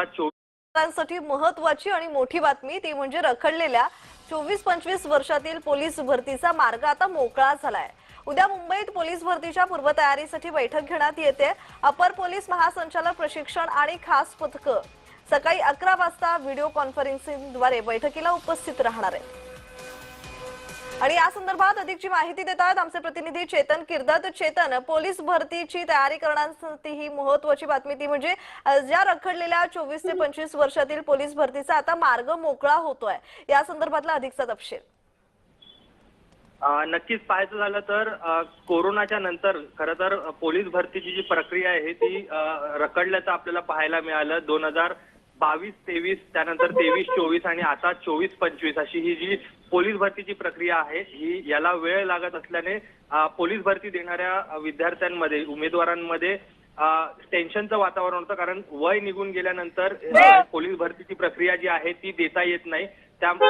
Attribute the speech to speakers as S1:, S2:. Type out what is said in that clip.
S1: आता चोवीस
S2: महत्वाची आणि मोठी बातमी ती म्हणजे रखडलेल्या चोवीस पंचवीस वर्षातील पोलीस भरतीचा मार्ग आता मोकळा झालाय. उद्या मुंबईत पोलीस भरतीच्या पूर्वतयारीसाठी बैठक घेण्यात येते. अपर पोलीस महासंचालक प्रशिक्षण आणि खास पथकं. सकाळी अकरा वाजता व्हिडिओ कॉन्फरन्सिंगद्वारे बैठकीला उपस्थित राहणार आहेत. आणि या संदर्भात अधिकची माहिती देत आहेत आमचे प्रतिनिधी चेतन किर्दत. चेतन पोलीस भरतीची तयारी करण्यासाठी ही महत्वाची बातमी ती म्हणजे ज्या रखडलेल्या चोवीस ते पंचवीस वर्षातील पोलीस भरतीचा आता मार्ग मोकळा होतोय. या संदर्भातला अधिकचा तपशील.
S1: नक्कीच पाहायचं झालं तर कोरोनाच्या नंतर खरं तर पोलीस भरतीची जी प्रक्रिया आहे ती रखडल्याचं आपल्याला पाहायला मिळालं. दोन हजार बावीस तेवीस त्यानंतर तेवीस चोवीस आणि आता चोवीस पंचवीस अशी ही जी पोलीस भरतीची प्रक्रिया आहे ही याला वेळ लागत असल्याने पोलीस भरती देणाऱ्या विद्यार्थ्यांमध्ये उमेदवारांमध्ये टेन्शनचं वातावरण होतं. कारण वय निघून गेल्यानंतर अ, पोलीस भरतीची प्रक्रिया जी आहे ती देता येत नाही. त्यामुळे